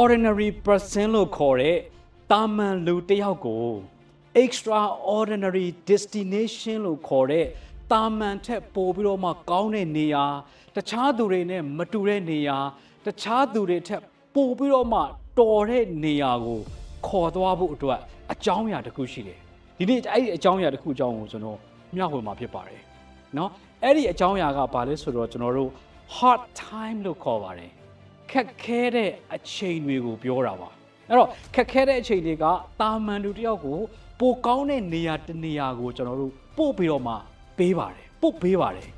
ordinary person လို့ခေါ်တဲ့တာမန်လူတစ်ယောက်ကို extraordinary destination လို့ခေါ်တဲ့တာမန်ထက်ပိုပြီးတော့မှကောင်းတဲ့နေရာတခြားသူတွေနဲ့မတူတဲ့နေရာတခြားသူတွေထက်ပိုပြီးတော့မှတော်တဲ့နေရာကိုခေါ်သွားဖို့အတွက်အကြောင်းအရာတစ်ခုရှိတယ်ဒီနေ့အဲ့ဒီအကြောင်းအရာတစ်ခုအကြောင်းကိုကျွန်တော်မျှဝေမှာဖြစ်ပါတယ်เนาะအဲ့ဒီအကြောင်းအရာကဘာလဲဆိုတော့ကျွန်တော်တို့ hard time လို့ခေါ်ပါတယ် ခက်ခဲတဲ့အချိန်တွေကိုပြောတာပါအဲ့တော့ခက်ခဲတဲ့အချိန်တွေကတာမန်လူတစ်ယောက်ကိုပိုကောင်းတဲ့နေရာတစ်နေရာကိုကျွန်တော်တို့ပို့ပြီးတော့မှပေးပါတယ်ပို့ပေးပါတယ်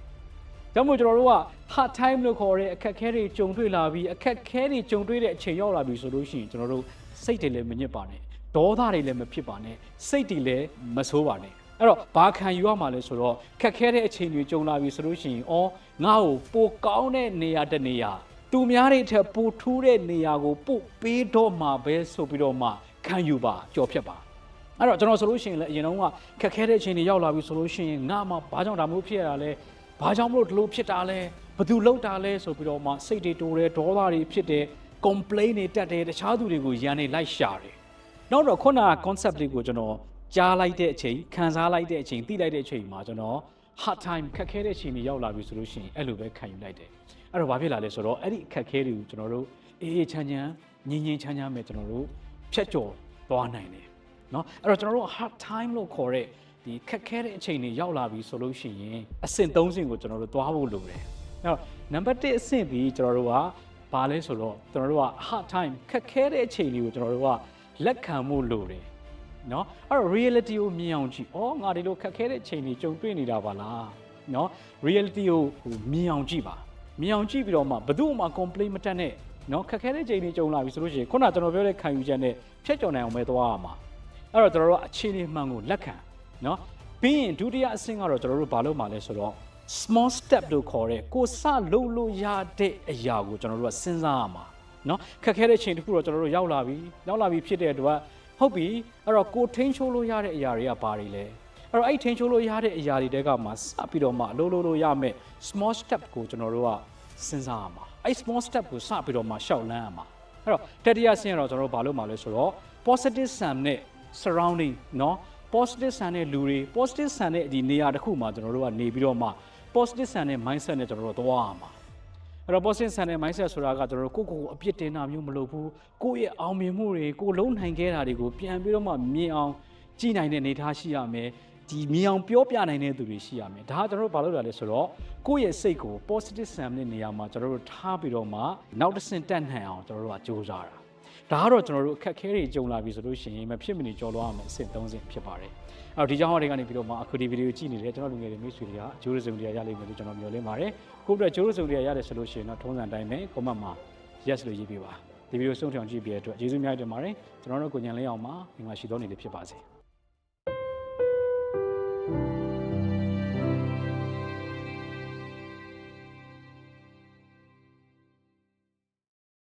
ဒါမှမဟုတ်ကျွန်တော်တို့က hard time လို့ခေါ်တဲ့အခက်ခဲတွေကြုံတွေ့လာပြီးအခက်ခဲတွေကြုံတွေ့တဲ့အချိန်ရောက်လာပြီဆိုလို့ရှိရင်ကျွန်တော်တို့စိတ်တွေလည်းမညစ်ပါနဲ့ဒေါသတွေလည်းမဖြစ်ပါနဲ့စိတ်တွေလည်းမဆိုးပါနဲ့အဲ့တော့ဘာခံယူရမှာလဲဆိုတော့ခက်ခဲတဲ့အချိန်တွေကြုံလာပြီဆိုလို့ရှိရင်အော်ငါ့ကိုပိုကောင်းတဲ့နေရာတစ်နေရာ သူများတွေထက်ပိုထူးတဲ့နေရာကိုပို့ပေးတော့မှာပဲဆိုပြီးတော့မှခံယူပါကြော်ဖြတ်ပါအဲ့တော့ကျွန်တော်ဆိုလို့ရှိရင်လည်းအရင်တုန်းကခက်ခဲတဲ့အချိန်တွေရောက်လာပြီဆိုလို့ရှိရင်ငါမှဘာကြောင့်ဒါမျိုးဖြစ်ရတာလဲဘာကြောင့်မလို့ဒီလိုဖြစ်တာလဲဘသူလောက်တာလဲဆိုပြီးတော့မှစိတ်တွေတိုးတယ်ဒေါသတွေဖြစ်တယ် complain တွေတက်တယ်တခြားသူတွေကိုရန်နေလိုက်ရှာတယ်နောက်တော့ခုနက concept လေးကိုကျွန်တော်ကြားလိုက်တဲ့အချိန်ခံစားလိုက်တဲ့အချိန်သိလိုက်တဲ့အချိန်မှာကျွန်တော် hard time ခက်ခဲတဲ့အချိန်တွေရောက်လာပြီဆိုလို့ရှိရင်အဲ့လိုပဲခံယူလိုက်တယ်အဲ့တော့ဘာဖြစ်လာလဲဆိုတော့အဲ့ဒီအခက်ခဲတွေကိုကျွန်တော်တို့အေးအေးချမ်းချမ်းငြင်းငြင်းချမ်းချမ်းပဲကျွန်တော်တို့ဖြတ်ကျော်သွားနိုင်တယ်เนาะအဲ့တော့ကျွန်တော်တို့ hard time လို့ခေါ်တဲ့ဒီခက်ခဲတဲ့အချိန်တွေရောက်လာပြီဆိုလို့ရှိရင်အဆင့်၃ဆင့်ကိုကျွန်တော်တို့သွားဖို့လိုတယ်အဲ့တော့ number 1အဆင့်ဒီကျွန်တော်တို့ကဘာလဲဆိုတော့ကျွန်တော်တို့က hard time ခက်ခဲတဲ့အချိန်တွေကိုကျွန်တော်တို့ကလက်ခံမှုလိုတယ် နော်အဲ့တော့ reality ကိုမြင်အောင်ကြည့်ဩငါဒီလိုခက်ခဲတဲ့ချိန်တွေကြုံတွေ့နေတာပါလားနော် reality ကိုမြင်အောင်ကြည့်ပါမြင်အောင်ကြည့်ပြီးတော့မှဘယ်သူ့မှ complain မတက်နဲ့နော်ခက်ခဲတဲ့ချိန်တွေကြုံလာပြီဆိုလို့ရှိရင်ခုနကျွန်တော်ပြောတဲ့ခံယူချက်နဲ့ဖြတ်ကျော်နိုင်အောင်ပဲသွားရမှာအဲ့တော့ကျွန်တော်တို့အခြေအနေမှန်ကိုလက်ခံနော်ပြီးရင်ဒုတိယအဆင့်ကတော့ကျွန်တော်တို့ဘာလုပ်မှာလဲဆိုတော့ small step လို့ခေါ်တဲ့ကိုစလုပ်လို့ရတဲ့အရာကိုကျွန်တော်တို့ကစဉ်းစားရမှာနော်ခက်ခဲတဲ့ချိန်တခုတော့ကျွန်တော်တို့ရောက်လာပြီရောက်လာပြီဖြစ်တဲ့အတွက် ဟုတ်ပြီအဲ့တော့ကိုထိန်းချိုးလို့ရတဲ့အရာတွေကဘာတွေလဲအဲ့တော့အဲ့ထိန်းချိုးလို့ရတဲ့အရာတွေတဲကမှစပြီးတော့မှအလုပ်လုပ်လို့ရမယ် small step ကိုကျွန်တော်တို့ကစဉ်းစားရမှာအဲ့ small step ကိုစပြီးတော့မှရှောက်လန်းရမှာအဲ့တော့တတိယဆင့်ကတော့ကျွန်တော်တို့ဘာလုပ်မှာလဲဆိုတော့ positive sun နဲ့ surrounding เนาะ positive sun နဲ့လူတွေ positive sun နဲ့ဒီနေရာတစ်ခုမှာကျွန်တော်တို့ကနေပြီးတော့မှ positive sun နဲ့ mindset နဲ့ကျွန်တော်တို့သွားရမှာ အဲ့တော့ positive sun နဲ့ mindset ဆိုတာကကျွန်တော်တို့ကိုယ့်ကိုယ်ကိုအပြစ်တင်တာမျိုးမလုပ်ဘူးကိုယ့်ရဲ့အောင်မြင်မှုတွေကိုယ်လုံးနိုင်ခဲ့တာတွေကိုပြန်ပြီးတော့မှမြင်အောင်ကြည့်နိုင်တဲ့အနေအထားရှိရမယ်ဒီမြင်အောင်ပြောပြနိုင်တဲ့သူတွေရှိရမယ်ဒါကကျွန်တော်တို့ဘာလုပ်တာလဲဆိုတော့ကိုယ့်ရဲ့စိတ်ကို positive sun နဲ့နေရာမှာကျွန်တော်တို့ထားပြီးတော့မှနောက်တစ်ဆင့်တက်နိုင်အောင်ကျွန်တော်တို့ကကြိုးစားတာ ဒါကတော့ကျွန်တော်တို့အခက်အခဲတွေကြုံလာပြီဆိုလို့ရှိရင်မဖြစ်မနေကြော်လွှားရမယ်အဆင့်၃ဆင့်ဖြစ်ပါတယ်။အဲ့တော့ဒီကြောင့်ဟောတွေကနေပြီးတော့မှအခုဒီဗီဒီယိုကြည့်နေတဲ့ကျွန်တော်လူငယ်တွေမိတ်ဆွေတွေကအကျိုးရစုံတွေရလိမ့်မယ်လို့ကျွန်တော်မျှော်လင့်ပါတယ်။ကိုယ့်အတွက်အကျိုးရစုံတွေရတယ်ဆိုလို့ရှိရင်တော့ထုံးစံတိုင်းပဲ comment မှာ yes လို့ရေးပေးပါ။ဒီဗီဒီယိုဆုံးထအောင်ကြည့်ပြတဲ့အတွက်ကျေးဇူးများတင်ပါတယ်။ကျွန်တော်တို့ကိုညံလေးအောင်ပါမင်္ဂလာရှိသောနေ့လေးဖြစ်ပါစေ။